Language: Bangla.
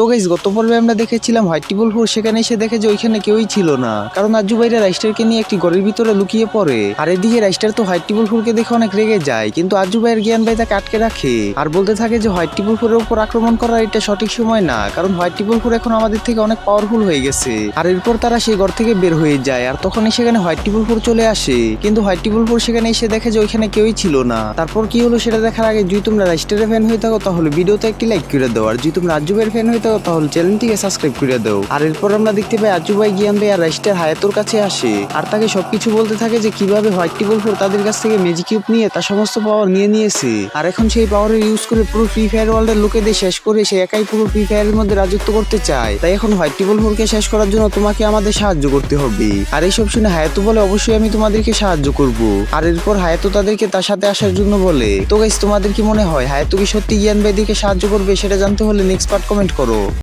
তো গাইজ গত পর্বে আমরা দেখেছিলাম হোয়াইট টিবল ফোর সেখানে এসে দেখে যে ওইখানে কেউই ছিল না। কারণ আজু ভাইরা রাইস্টারকে নিয়ে একটি ঘরের ভিতরে লুকিয়ে পড়ে। আর এদিকে রাইস্টার তো হোয়াইট টিবল ফোরকে দেখে অনেক রেগে যায়, কিন্তু আজু ভাইয়ের জ্ঞান ভাই তাকে আটকে রাখে। আর বলতে থাকে যে হোয়াইট টিবল ফোরের উপর আক্রমণ করার এটা সঠিক সময় না, কারণ হোয়াইট টিবল ফোর এখন আমাদের থেকে অনেক পাওয়ারফুল হয়ে গেছে। আর এরপর তারা সেই ঘর থেকে বের হয়ে যায়, আর তখনই সেখানে হোয়াইট টিবল ফোর চলে আসে। কিন্তু হোয়াইট টিবল ফোর সেখানে এসে দেখে যে ওইখানে কেউই ছিল না। তারপর কি হলো সেটা দেখার আগে যদি তোমরা রাইস্টারের ফ্যান হয়ে থাকো, তাহলে ভিডিওতে একটি লাইক করে দাও। আর যদি তোমরা আজু ভাইয়ের ফ্যান হয়ে থাকো তাহলে চ্যানেলটিকে সাবস্ক্রাইব করে দাও। আর এরপর আমরা দেখতে পাই আজু ভাই জ্ঞান ভাই আর রাইস্টার হায়াতোর কাছে আসে। আর তাকে সবকিছু বলতে থাকে যে, কীভাবে হোয়াইট টিবল ফোর তাদের কাছ থেকে ম্যাজিক কিউব নিয়ে তার সমস্ত পাওয়ার নিয়ে নিয়েছে। আর এখন সেই পাওয়ারের ইউজ করে পুরো ফ্রি ফায়ার ওয়ার্ল্ডের লোকেদের শেষ করে সে একাই পুরো ফ্রি ফায়ারের মধ্যে রাজত্ব করতে চায়। তাই এখন হোয়াইট টিবল ফোরকে শেষ করার জন্য তোমাকে আমাদের সাহায্য করতে হবে। আর এইসব শুনে হায়াতো বলে, অবশ্যই আমি তোমাদেরকে সাহায্য করব। আর এরপর হায়াতো তাদেরকে তার সাথে আসার জন্য বলে, তো গাইস তোমাদের কি মনে হয় হায়াতো কি সত্যি জ্ঞান ভাইদিকে সাহায্য করবে সেটা জানতে হলে নেক্সট পার্ট কমেন্ট করো। Gracias.